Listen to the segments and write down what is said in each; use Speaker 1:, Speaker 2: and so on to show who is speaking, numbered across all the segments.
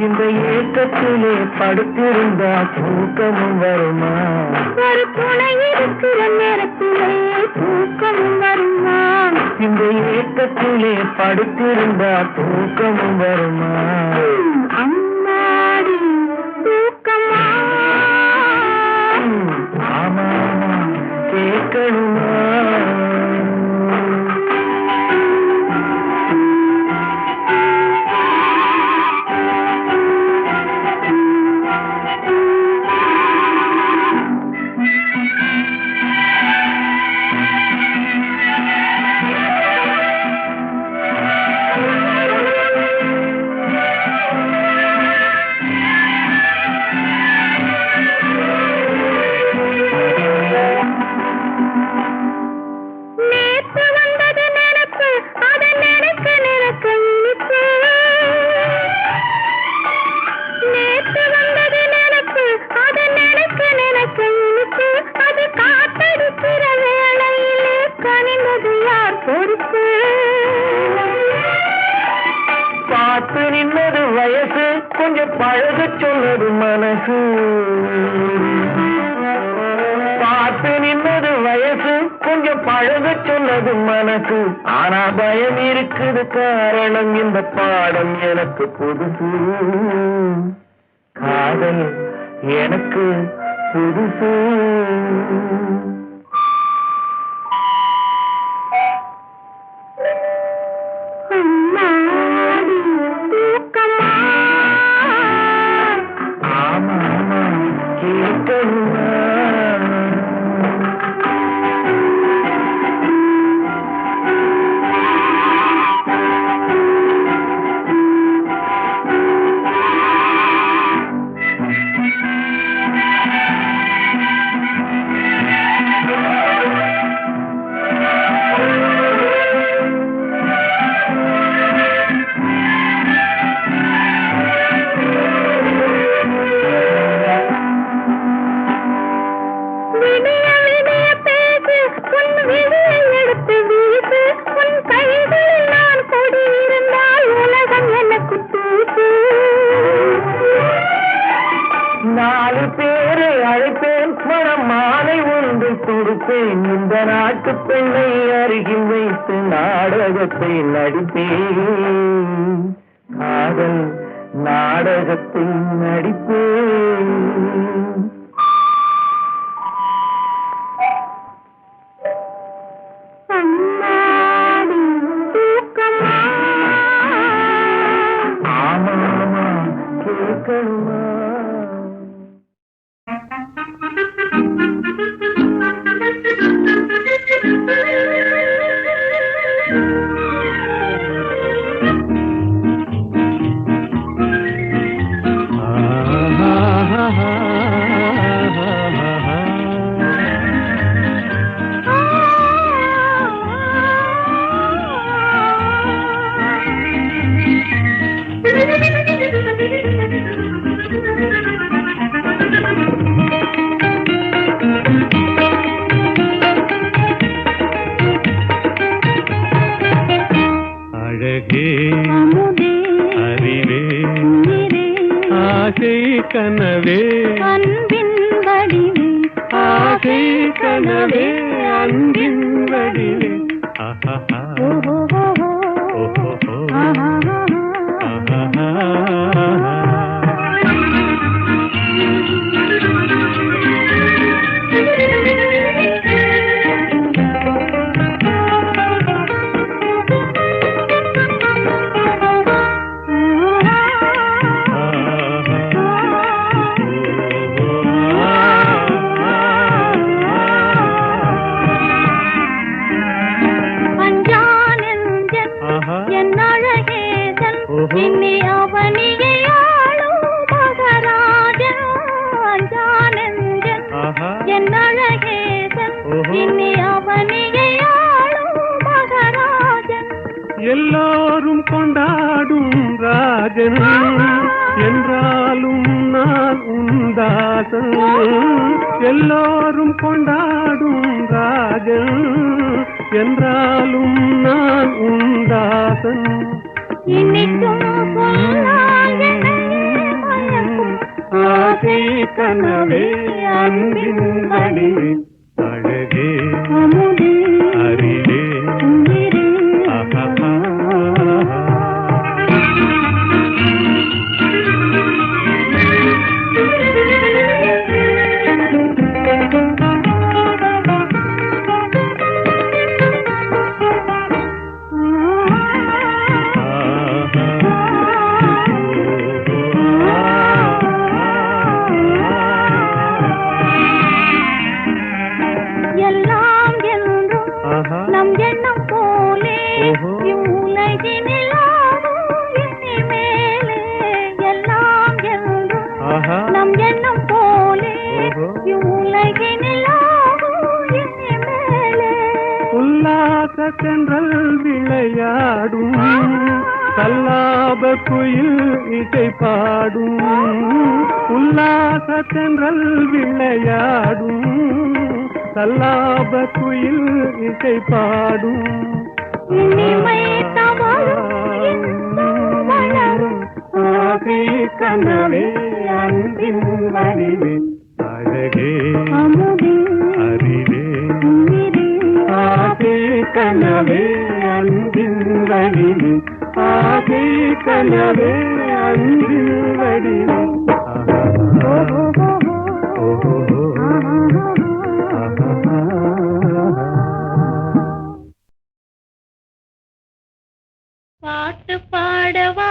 Speaker 1: இந்த ஏக்கத்திலே படுத்திருந்தா தூக்கமும் வருமா?
Speaker 2: ஒரு துணை இருக்கிற நேரத்திலே தூக்கமும் வருமா?
Speaker 1: இந்த ஏக்கத்திலே படுத்திருந்தா தூக்கமும் வருமா? காரணம் இந்த பாடம் எனக்கு புதுசு. காதல் எனக்கு புதுசு. நாடகத்தில் நடிப்பேன்
Speaker 3: கொண்டாடும் ராஜன் என்றாலும் நான் உந்தாசன் எல்லோரும் கொண்டாடும் ராஜன் என்றாலும் நான் உந்தாசன் ஆசை கனவே அன்பின் மணியே விளையாடும் உல்லாச தென்றல் விளையாடும் சல்லாப குயில் இசை பாடும் கனவே அன்பின் வடிவே அழகே அறிவே கனவே அன்பின் வடிவே ஆகை கனவே அன்பில் வடிவம்
Speaker 4: பாட்டு பாடவா?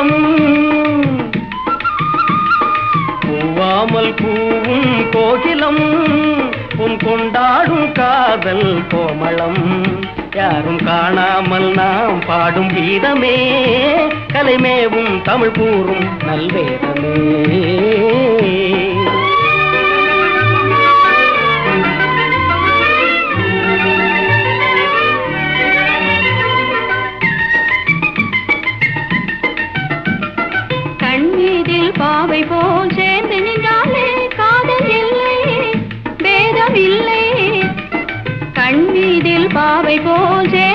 Speaker 4: தேசம் பூவாமல் பூவும்
Speaker 5: கோகிலம் உன் கொண்டாடும் காதல் கோமளம். யாரும் காணாமல் நாம் பாடும் கீதமே கலைமேவும் தமிழ் கூறும் நல்வேதமே.
Speaker 4: கண்ணீரில் பாவை போல்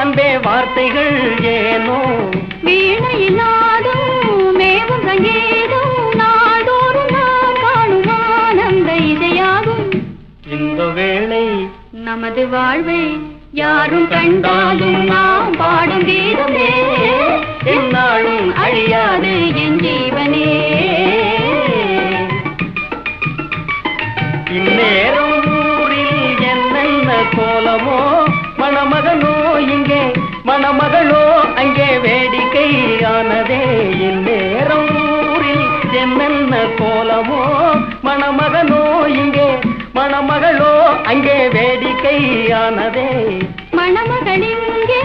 Speaker 4: அன்பே
Speaker 5: வார்த்தைகள் ஏனோ?
Speaker 4: வீணையினாடும் மேவும் சங்கீதம் நாடோறும் நாம் காணும் ஆனந்த இசையாகும்.
Speaker 5: இந்த வேளை
Speaker 4: நமது வாழ்வை யாரும் கண்டாலும் நாம் பாடும் கீதமே என்னாலும் அழியாது என் ஜீவனே.
Speaker 5: இந்நேரம் வேடிக்கையானதே இந்நேரம் ஊரில் என்னென்ன கோலமோ மணமகனோ இங்கே மணமகளோ அங்கே வேடிக்கையானதே.
Speaker 4: மணமகள் இங்கே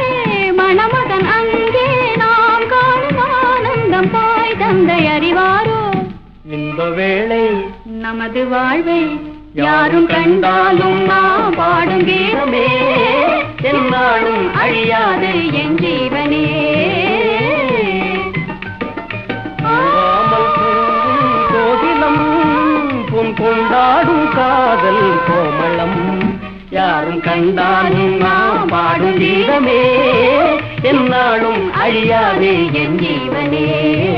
Speaker 4: மணமகன் அங்கே நாம் காணும் ஆனந்தம் தாய் தந்தை அறிவாரோ?
Speaker 5: இந்த வேளை
Speaker 4: நமது வாழ்வை யாரும் கண்டாலும் நாம் பாடும் கீதமே என்னாலும் அழியாது என் ஜீவனே.
Speaker 5: பாடும் காதல் கோமளம். யாரும் கண்டாலும் நாம் பாடும் கீதமே. என்னாலும் அழியாதே என் ஜீவனே.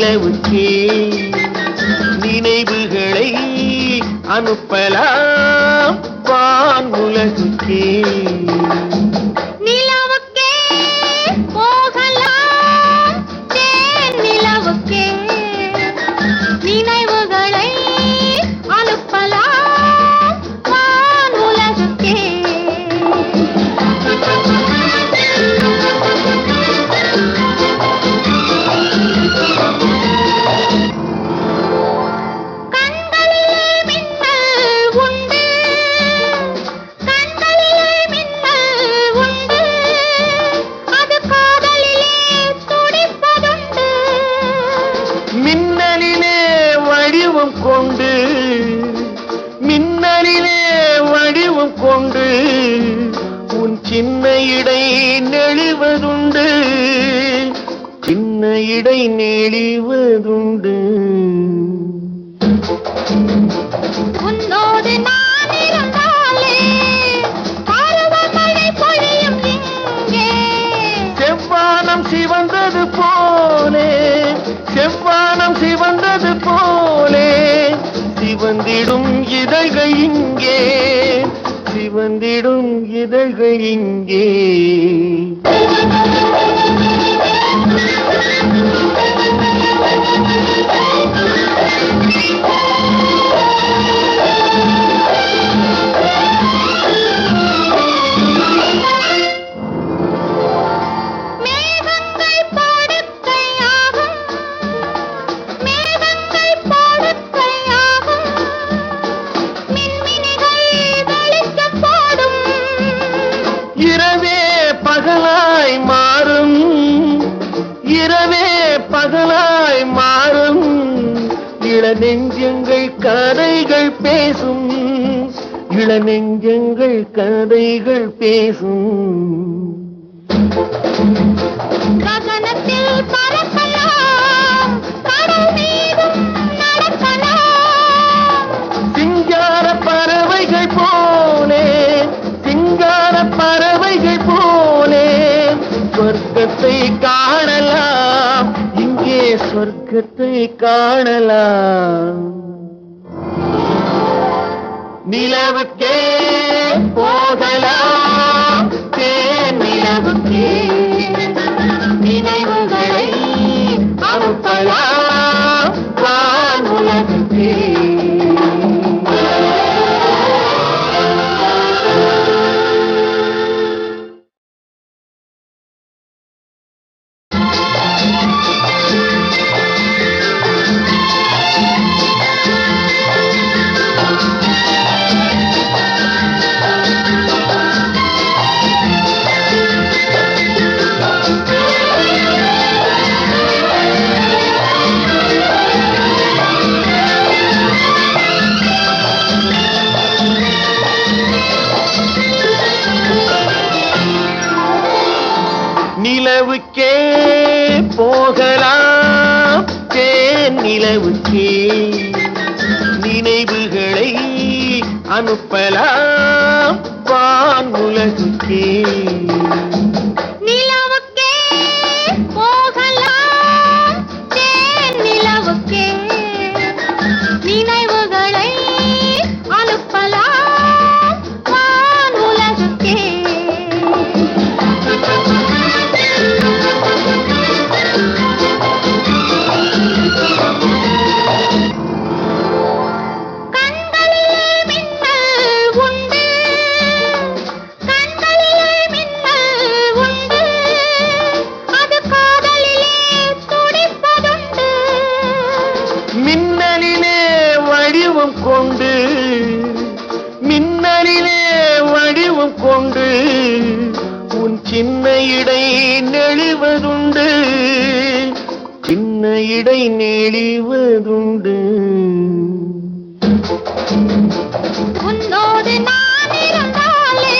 Speaker 5: நிலவுக்கே நினைவுகளை அனுப்பலாம் வான் உலகுக்கே. சிவந்திடும் இதழ்கள் இங்கே சிவந்திடும் இதழ்கள் இங்கே Thank you. இளநெஞ்சங்கள் கதைகள் பேசும். இளநெஞ்சங்கள் கதைகள் பேசும்.
Speaker 4: ககனத்தில் பறக்கலாம் கடல் மீதும் நடக்கலாம்.
Speaker 5: சிங்கார பறவைகள் போலே சிங்கார பறவைகள் போலே சொர்க்கத்தை காணலாம். சொர்க்கத்தை காணலாம். நிலவுக்கே போகலாம். நிலவுக்கே நினைவுகளை அனுப்பலாம். நெளிவதுண்டு
Speaker 4: உன்னோடு நான் இருந்தாலே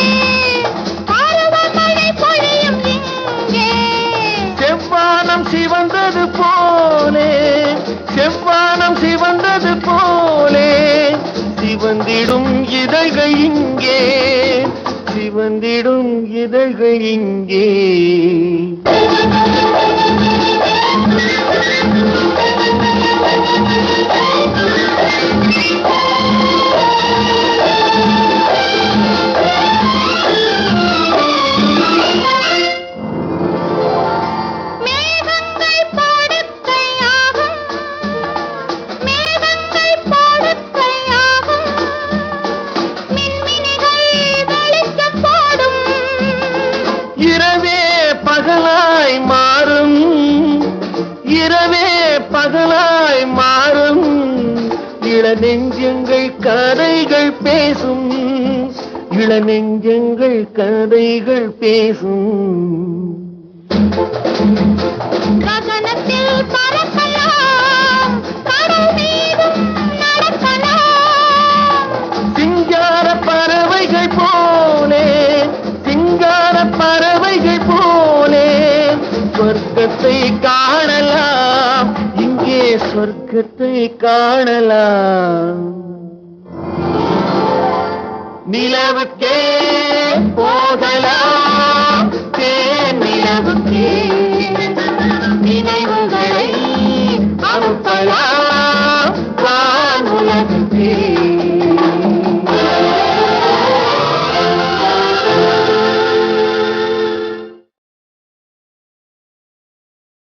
Speaker 4: பருவமழை பொழியும் இங்கே.
Speaker 5: செவ்வானம் சிவந்தது போலே செவ்வானம் சிவந்தது போலே சிவந்திடும் இதழ்கள் இங்கே சிவந்திடும் இதழ்கள் இங்கே. Thank you. இளநெஞ்சங்கள் கதைகள் பேசும்.
Speaker 4: ககனத்தில் பறக்கலாம்.
Speaker 5: சிங்கார பறவைகள் போலே சிங்கார பறவைகள் போலே சொர்க்கத்தை காணலாம். இங்கே சொர்க்கத்தை காணலாம். நிலவுக்கே போகலாம் தேன் நிலவுக்கே. நினைவுகளை அனுப்பலாம் வான்